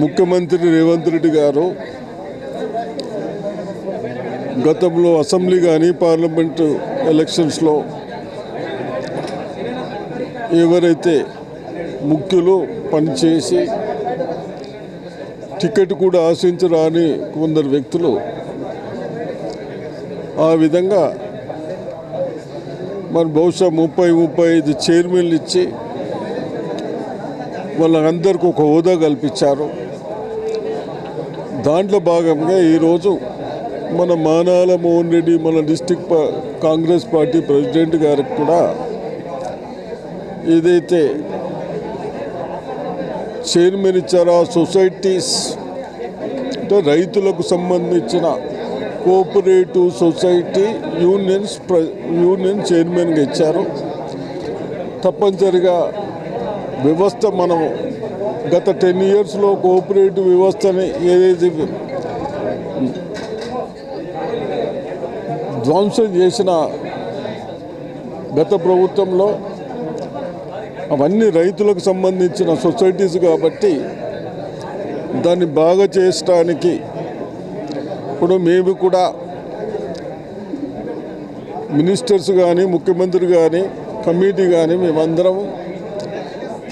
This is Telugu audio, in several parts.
ముఖ్యమంత్రి రేవంత్ రెడ్డి గారు గతంలో అసెంబ్లీ కానీ పార్లమెంటు ఎలక్షన్స్లో ఎవరైతే ముఖ్యులు పనిచేసి టికెట్ కూడా ఆశించరాని కొందరు వ్యక్తులు ఆ విధంగా మరి బహుశా ముప్పై ముప్పై ఐదు చైర్మన్లు ఇచ్చి వాళ్ళందరికీ ఒక హోదా కల్పించారు. దాంట్లో భాగంగా ఈరోజు మన మానాల మోహన్ రెడ్డి మన డిస్టిక్ కాంగ్రెస్ పార్టీ ప్రెసిడెంట్ గారికి కూడా ఏదైతే చైర్మన్ ఇచ్చారో ఆ సొసైటీస్ అంటే రైతులకు సంబంధించిన కోఆపరేటివ్ సొసైటీ యూనియన్స్ ప్ర- యూనియన్ చైర్మన్గా ఇచ్చారు. తప్పనిసరిగా వ్యవస్థ మనం గత టెన్ ఇయర్స్లో కోఆపరేటివ్ వ్యవస్థని ఏదైతే ధ్వంసం చేసిన గత ప్రభుత్వంలో అవన్నీ రైతులకు సంబంధించిన సొసైటీస్ కాబట్టి దాన్ని బాగా చేయడానికి ఇప్పుడు మేము కూడా మినిస్టర్స్ కానీ ముఖ్యమంత్రి కానీ కమిటీ కానీ మేమందరం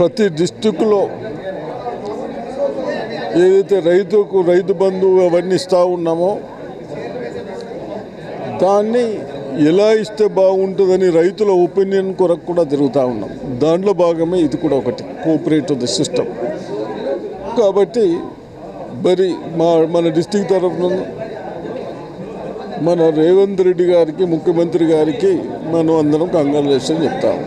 ప్రతి డిస్టిక్లో ఏదైతే రైతుకు రైతు బంధువు అవన్నీ ఇస్తూ ఉన్నామో దాన్ని ఎలా ఇస్తే బాగుంటుందని రైతుల ఒపీనియన్ కొరకు కూడా తిరుగుతూ ఉన్నాం. దాంట్లో భాగమే ఇది కూడా ఒకటి కోఆపరేటివ్ సిస్టమ్. కాబట్టి మరి మా మన డిస్టిక్ తరఫున మన రేవంత్ రెడ్డి గారికి ముఖ్యమంత్రి గారికి మనం అందరం కంగ్రాచులేషన్ చెప్తాము